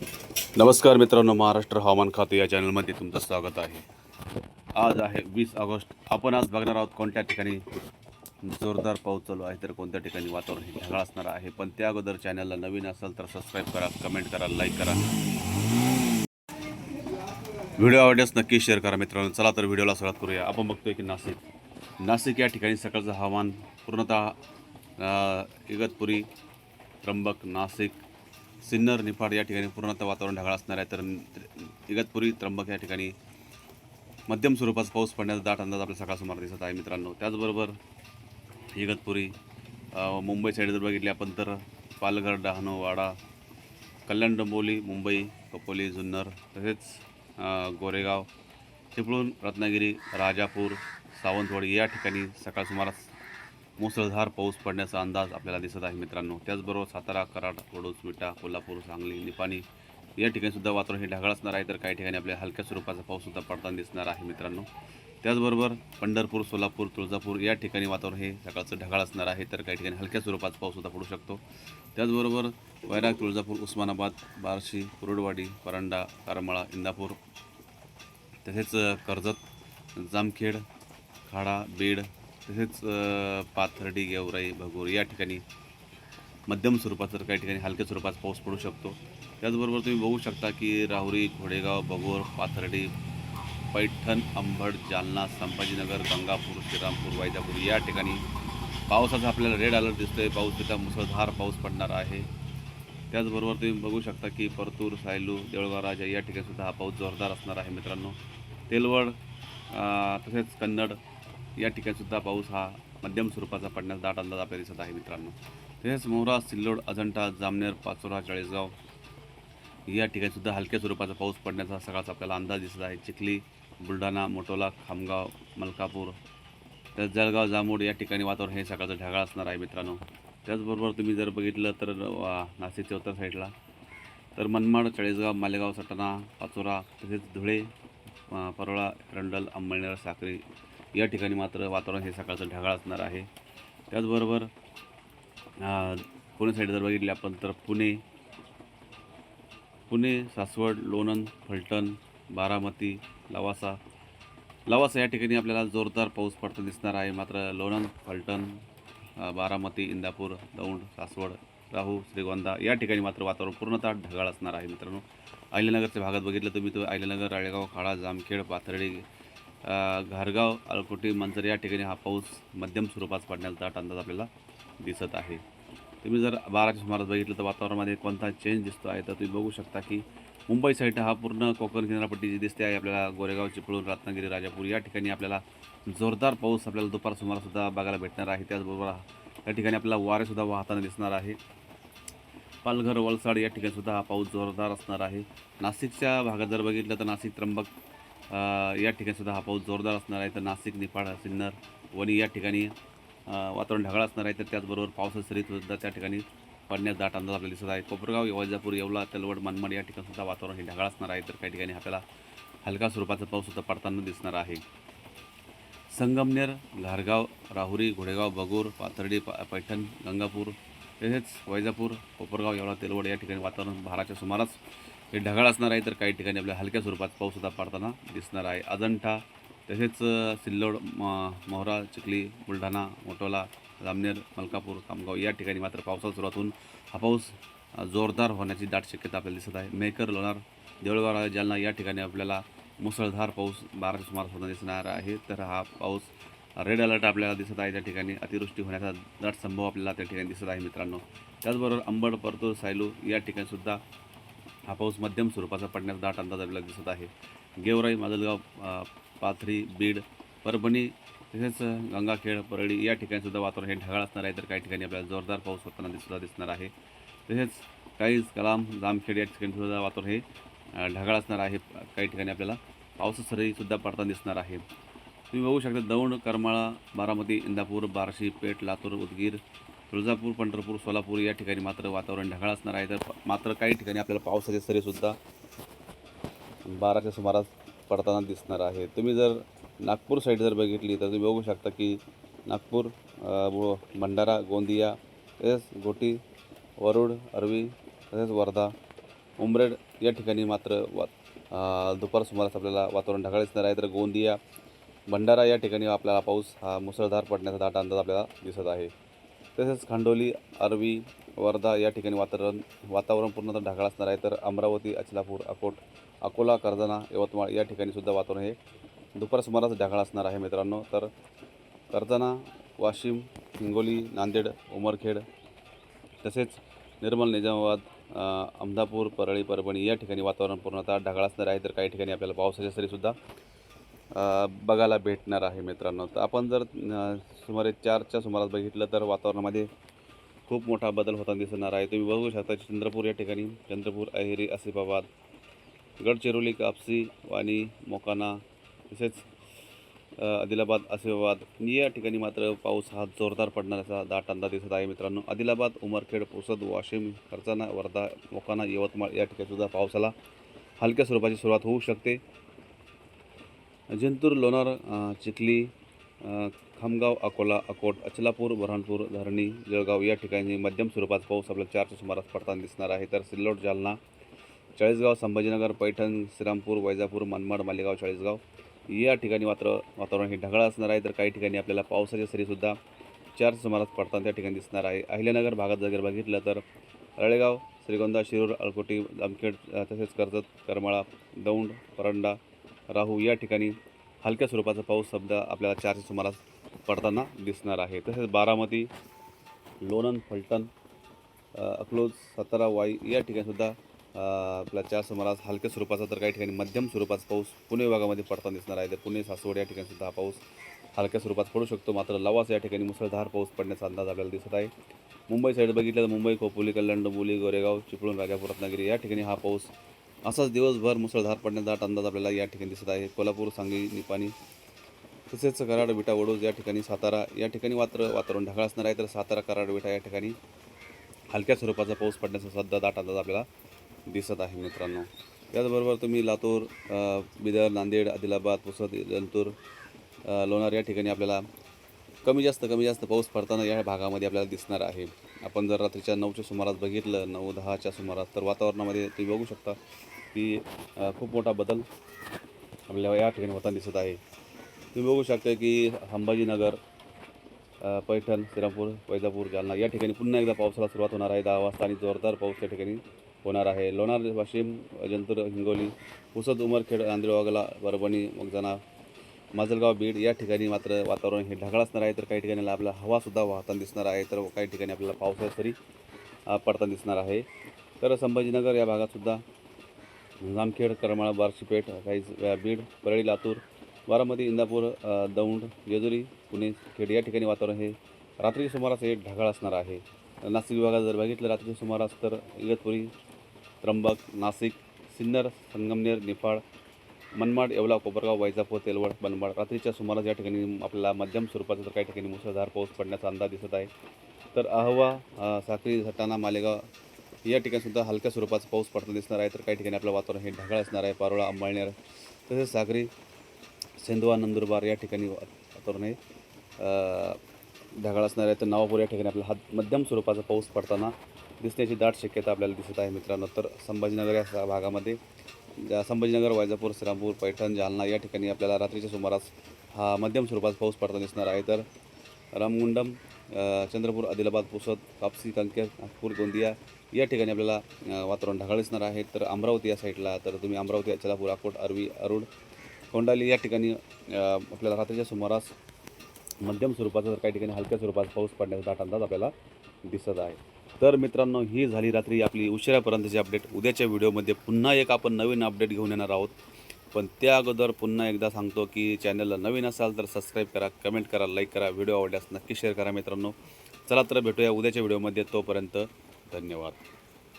नमस्कार मित्रांनो महाराष्ट्र हवामान खाते या चॅनलमध्ये तुमचं स्वागत आहे. आज आहे वीस ऑगस्ट. आपण आज बघणार आहोत कोणत्या ठिकाणी जोरदार पाऊस चालू आहे तर कोणत्या ठिकाणी वातावरण हे ढगाळ असणार आहे. पण त्या अगोदर चॅनलला नवीन असेल तर सबस्क्राईब करा कमेंट करा लाईक करा. व्हिडिओ आवडल्यास नक्की शेअर करा मित्रांनो. चला तर व्हिडिओला सुरुवात करूया. आपण बघतोय की नाशिक. नाशिक या ठिकाणी सकाळचं हवामान पूर्णतः इगतपुरी त्र्यंबक नाशिक सिन्नर निफाड या ठिकाणी पूर्णतः वातावरण ढगाळ असणार आहे. तर इगतपुरी त्र्यंबक या ठिकाणी मध्यम स्वरूपाचा पाऊस पडण्याचा दाट अंदाज आपल्या सकाळ सुमार दिसत आहे मित्रांनो. त्याचबरोबर इगतपुरी मुंबई साईड जर बघितली आपण तर पालघर डहाणू वाडा कल्याण डोंबोली मुंबई कपोली जुन्नर तसेच गोरेगाव चिपळूण रत्नागिरी राजापूर सावंतवाडी या ठिकाणी सकाळ सुमारास मुसळधार पाऊस पडण्याचा अंदाज आपल्याला दिसत आहे मित्रांनो. त्याचबरोबर सातारा कराड वडूज विटा कोल्हापूर सांगली निपाणी या ठिकाणी सुद्धा वातावरण हे ढगाळ असणार आहे. तर काही ठिकाणी आपल्याला हलक्या स्वरूपाचा पाऊससुद्धा पडताना दिसणार आहे मित्रांनो. त्याचबरोबर पंढरपूर सोलापूर तुळजापूर या ठिकाणी वातावरण हे सकाळचं ढगाळ असणार आहे. तर काही ठिकाणी हलक्या स्वरूपाचा पाऊससुद्धा पडू शकतो. त्याचबरोबर वैराग तुळजापूर उस्मानाबाद बार्शी कुरुडवाडी परांडा करमाळा इंदापूर तसेच कर्जत जामखेड खाडा बीड तसेच पाथर्डी गेवराई भगोर या ठिकाणी मध्यम स्वरूपाचा तर काही ठिकाणी हलक्या स्वरूपाचा पाऊस पडू शकतो. त्याचबरोबर तुम्ही बघू शकता की राहुरी घोडेगाव भगोर पाथर्डी पैठण अंबड जालना संभाजीनगर गंगापूर श्रीरामपूर वैजापूर या ठिकाणी पावसाचा आपल्याला रेड अलर्ट दिसतोय. पाऊस तिथं मुसळधार पाऊस पडणार आहे. त्याचबरोबर तुम्ही बघू शकता की परतूर सायलू देऊळगाव राजा या ठिकाणीसुद्धा हा पाऊस जोरदार असणार आहे मित्रांनो. तेलवड तसेच कन्नड या ठिकाणीसुद्धा पाऊस हा मध्यम स्वरूपाचा पडण्याचा दाट अंदाज आपल्याला दिसत आहे मित्रांनो. तसेच मोहरा सिल्लोड अजंठा जामनेर पाचोरा चाळीसगाव या ठिकाणीसुद्धा हलक्या स्वरूपाचा पाऊस पडण्याचा सकाळचा आपल्याला अंदाज दिसत आहे. चिखली बुलढाणा मोटोला खामगाव मलकापूर तर जळगाव जामोड या ठिकाणी वातावरण हे सकाळचं ढगाळ असणार आहे मित्रांनो. त्याचबरोबर तुम्ही जर बघितलं तर नाशिकच्या उत्तर साईडला तर मनमाड चाळीसगाव मालेगाव सटाणा पाचोरा तसेच धुळे परोळा रंडल अंमळनेर साक्री या ठिकाणी मात्र वातावरण हे सकाळचं ढगाळ असणार आहे. त्याचबरोबर पुणे साईड जर बघितली आपण तर पुणे पुणे सासवड लोणंद फलटण बारामती लवासा लवासा या ठिकाणी आपल्याला जोरदार पाऊस पडताना दिसणार आहे. मात्र लोणंद फलटण बारामती इंदापूर दौंड सासवड राहू श्रीगोंदा या ठिकाणी मात्र वातावरण पूर्णतः ढगाळ असणार आहे मित्रांनो. अहिल्यानगरच्या भागात बघितलं तुम्ही तर अहिल्यानगर राळेगाव खाडा जामखेड पाथर्डी घारगाव अलकोटी मंजर या ठिकाणी हा पाऊस मध्यम स्वरूपात पडण्याचा अंदाज आपल्याला दिसत आहे. तुम्ही जर बाराच्या सुमारास बघितलं तर वातावरणामध्ये कोणता चेंज दिसतो आहे तर तुम्ही बघू शकता की मुंबई साईड हा पूर्ण कोकण किनारपट्टी जी दिसते आहे आपल्याला गोरेगाव चिपळूण रत्नागिरी राजापूर या ठिकाणी आपल्याला जोरदार पाऊस आपल्याला दुपार सुमारासुद्धा बघायला भेटणार आहे. त्याचबरोबर या ठिकाणी आपल्याला वारेसुद्धा वाहताना दिसणार आहे. पालघर वलसाड या ठिकाणीसुद्धा हा पाऊस जोरदार असणार आहे. नाशिकच्या भागात जर बघितलं तर नाशिक त्र्यंबक या ठिकाणी सुद्धा हा पाऊस जोरदार असणार आहे. तर नाशिक निफाड सिन्नर वणी या ठिकाणी वातावरण ढगाळ असणार आहे. तर त्याचबरोबर पावसाची सरीत सुद्धा त्या ठिकाणी पडण्यास दाट अंदाज आपल्याला दिसत आहे. कोपरगाव वैजापूर येवला तलवड मनमाड या ठिकाणी सुद्धा वातावरण हे ढगाळ असणार आहे. तर काही ठिकाणी आपल्याला हलका स्वरूपाचा पाऊस सुद्धा पडताना दिसणार आहे. संगमनेर घारगाव राहुरी घोडेगाव बगूर पाथर्डी पा पैठण गंगापूर तसेच वैजापूर कोपरगाव येवला तेलवड या ठिकाणी वातावरण भाराच्या सुमारास हे ढगाळ असणार आहे तर काही ठिकाणी आपल्या हलक्या स्वरूपात पाऊससुद्धा पडताना दिसणार आहे. अजंठा तसेच सिल्लोड म मोहरा चिखली बुलढाणा मोटोला जामनेर मलकापूर खामगाव या ठिकाणी मात्र पावसाला सुरुवात होऊन हा पाऊस जोरदार होण्याची दाट शक्यता आपल्याला दिसत आहे. मेकर लोणार देऊळगाव जालना या ठिकाणी आपल्याला मुसळधार पाऊस बाराच्या सुमारास होताना दिसणार आहे. तर हा पाऊस रेड अलर्ट आपल्याला दिसत आहे. त्या ठिकाणी अतिवृष्टी होण्याचा दाट संभव आपल्याला त्या ठिकाणी दिसत आहे मित्रांनो. त्याचबरोबर अंबड परतूर सायलू या ठिकाणीसुद्धा हा पाऊस मध्यम स्वरूपाचा पडण्याचा दाट अंदाज आपल्याला दिसत आहे. गेवराई माजलगाव पाथरी बीड परभणी तसेच गंगाखेड परळी या ठिकाणीसुद्धा वातावरण हे ढगाळ असणार आहे. तर काही ठिकाणी आपल्याला जोरदार पाऊस होताना दिसुद्धा दिसणार आहे. तसेच काही कलाम जामखेड या ठिकाणीसुद्धा वातावरण हे ढगाळ असणार आहे. काही ठिकाणी आपल्याला पावसासरीसुद्धा पडताना दिसणार आहे. तुम्ही बघू शकता दौंड करमाळा बारामती इंदापूर बार्शी पेठ लातूर उदगीर तुळजापूर पंढरपूर सोलापूर या ठिकाणी मात्र वातावरण ढगाळ असणार आहे. तर मात्र काही ठिकाणी आपल्याला पावसाची सरीसुद्धा बाराच्या सुमारास पडताना दिसणार आहे तुम्ही जर नागपूर साईड जर बघितली तर तुम्ही बघू शकता की नागपूर भंडारा गोंदिया तसेच घोटी वरुड अरवी तसेच वर्धा उमरेड या ठिकाणी मात्र वा दुपार सुमारास आपल्याला वातावरण ढगाळ दिसणार आहे. तर गोंदिया भंडारा या ठिकाणी आपल्याला पाऊस हा मुसळधार पडण्याचा दाट अंदाज आपल्याला दिसत आहे. तसेच खांडोली अरवी वर्धा या ठिकाणी वातावरण वातावरण पूर्णतः ढगाळ असणार आहे. तर अमरावती अचलापूर अकोट अकोला कर्जना यवतमाळ या ठिकाणी सुद्धा वातावरण हे दुपार सुमारास ढगाळ असणार आहे मित्रांनो. तर कर्जना वाशिम हिंगोली नांदेड उमरखेड तसेच निर्मल निजामाबाद अहमदापूर परळी परभणी या ठिकाणी वातावरण पूर्णतः ढगाळ असणार आहे. तर काही ठिकाणी आपल्याला पावसाच्या सरीसुद्धा बघायला भेटणार आहे मित्रांनो. तर आपण जर सुमारे चारच्या सुमारास बघितलं तर वातावरणामध्ये खूप मोठा बदल होताना दिसणार आहे. तुम्ही बघू शकता चंद्रपूर या ठिकाणी. चंद्रपूर अहेरी आसिफाबाद गडचिरोली कापसी वाणी मोकाना तसेच आदिलाबाद आसिफाबाद या ठिकाणी मात्र पाऊस हा जोरदार पडणाऱ्याचा दाट अंदाज दिसत आहे मित्रांनो. आदिलाबाद उमरखेड पुसद वाशिम खर्चाना वर्धा मोकाना यवतमाळ या ठिकाणी सुद्धा पावसाला हलक्या स्वरूपाची सुरुवात होऊ शकते. जिंतूर लोणार चिखली खामगाव अकोला अकोट अचलापूर बुरहानपूर धरणी जळगाव या ठिकाणी मध्यम स्वरूपात पाऊस आपल्याला चारच्या सुमारास पडताना दिसणार आहे. तर सिल्लोड जालना चाळीसगाव संभाजीनगर पैठण श्रीरामपूर वैजापूर मनमाड मालेगाव चाळीसगाव या ठिकाणी मात्र वातावरण हे ढगाळ असणार आहे. तर काही ठिकाणी आपल्याला पावसाच्या सरीसुद्धा चार सुमारास पडताना त्या ठिकाणी दिसणार आहे. अहिल्यानगर भागात जर बघितलं तर रळेगाव श्रीगोंदा शिरूर अळकोटी जामखेड तसेच कर्जत करमाळा दौंड परंडा राहू या ठिकाणी हलक्या स्वरूपाचा पाऊस समजा आपल्याला चारशे सुमारास पडताना दिसणार आहे. तसेच बारामती लोणन फलटण अकलोज सातारा वाई या ठिकाणीसुद्धा आपल्या चार सुमारास हलक्या स्वरूपाचा तर काही ठिकाणी मध्यम स्वरूपाचा पाऊस पुणे विभागामध्ये पडताना दिसणार आहे. तर पुणे सासवड या ठिकाणीसुद्धा हा पाऊस हलक्या स्वरूपात पडू शकतो. मात्र लवास या ठिकाणी मुसळधार पाऊस पडण्याचा अंदाज आपल्याला दिसत आहे. मुंबई साईड बघितलं तर मुंबई खोपोली कल्याण डोंबोली गोरेगाव चिपळूण राजापूर रत्नागिरी या ठिकाणी हा पाऊस असाच दिवसभर मुसळधार पडण्याचा दाट अंदाज आपल्याला या ठिकाणी दिसत आहे. कोल्हापूर सांगली निपाणी तसेच कराड विटा वडोज या ठिकाणी सातारा या ठिकाणी मात्र वातावरण ढगाळ असणार आहे. तर सातारा कराड विटा या ठिकाणी हलक्या स्वरूपाचा पाऊस पडण्याचा सध्या दाट अंदाज आपल्याला दिसत आहे मित्रांनो. त्याचबरोबर तुम्ही लातूर बिदर नांदेड आदिलाबाद पुसद जंतूर लोणार या ठिकाणी आपल्याला कमी जास्त कमी जास्त पाऊस पडताना या भागामध्ये आपल्याला दिसणार आहे. आपण जर रात्रीच्या नऊच्या सुमारास बघितलं नऊ दहाच्या सुमारास तर वातावरणामध्ये तुम्ही बघू शकता की खूप मोठा बदल आपल्याला या ठिकाणी होताना दिसत आहे. तुम्ही बघू शकता की संभाजीनगर पैठण श्रीरामपूर वैजापूर जालना या ठिकाणी पुन्हा एकदा पावसाला सुरुवात होणार आहे. दहा वाजता आणि जोरदार पाऊस या ठिकाणी होणार आहे. लोणार वाशिम जंतूर हिंगोली पुसद उमरखेड नांदेड वागला परभणी मगजाना माजलगाव बीड या ठिकाणी मात्र वातावरण हे ढगाळ असणार आहे. तर काही ठिकाणी आपल्याला हवासुद्धा वाहताना दिसणार आहे. तर काही ठिकाणी आपल्याला पावसाळ्यात सरी पडताना दिसणार आहे. तर संभाजीनगर या भागातसुद्धा जामखेड करमाळा बार्शीपेठ काही बीड परळी लातूर बारामती इंदापूर दौंड जेजुरी पुणे खेड या ठिकाणी वातावरण हे रात्रीच्या सुमारास हे ढगाळ असणार आहे. नाशिक विभागात जर बघितलं रात्रीच्या सुमारास तर इगतपुरी त्र्यंबक नाशिक सिन्नर संगमनेर निफाड मनमाड येवला कोपरगाव वैजापूर तेलवड मनमाड. रात्रीच्या सुमारास या ठिकाणी आपल्याला मध्यम स्वरूपाचा तर काही ठिकाणी मुसळधार पाऊस पडण्याचा अंदाज दिसत आहे. तर अहवा साखरी साक्री सटाणा मालेगाव या ठिकाणीसुद्धा हलक्या स्वरूपाचा पाऊस पडताना दिसणार आहे. तर काही ठिकाणी आपलं वातावरण हे ढगाळ असणार आहे. पारोळा अंबाळनेर तसेच सागरी सेंदवा नंदुरबार या ठिकाणी वातावरण हे ढगाळ असणार आहे. तर नवापूर या ठिकाणी आपल्याला हा मध्यम स्वरूपाचा पाऊस पडताना दिसण्याची दाट शक्यता आपल्याला दिसत आहे मित्रांनो. तर संभाजीनगर या भागामध्ये ज्या संभाजीनगर वैजापूर श्रीरामपूर पैठण जालना या ठिकाणी आपल्याला रात्रीच्या सुमारास हा मध्यम स्वरूपात पाऊस पडताना दिसणार आहे. तर रामगुंडम चंद्रपूर आदिलाबाद पुसद कापसी कंकेर नागपूर गोंदिया या ठिकाणी आपल्याला वातावरण ढगाळ दिसणार आहे. तर अमरावती या साईडला तर तुम्ही अमरावती अचलापूर अकोट अरवी अरुड कोंडाली या ठिकाणी आपल्याला रात्रीच्या सुमारास मध्यम स्वरूपाचा तर काही ठिकाणी हलक्या स्वरूपाचा पाऊस पडण्याचा दाट अंदाज आपल्याला दिसत आहे. तर मित्रांनो ही झाली रात्री आपली उशिरापर्यंतची अपडेट उद्याच्या व्हिडिओमध्ये पुन्हा एक आपण नवीन अपडेट घेऊन येणार आहोत. पण त्या अगोदर पुन्हा एकदा सांगतो की चॅनलला नवीन असाल तर सबस्क्राईब करा कमेंट करा लाईक करा व्हिडिओ आवडल्यास नक्की शेअर करा मित्रांनो. चला तर भेटूया उद्याच्या व्हिडिओमध्ये. तोपर्यंत धन्यवाद.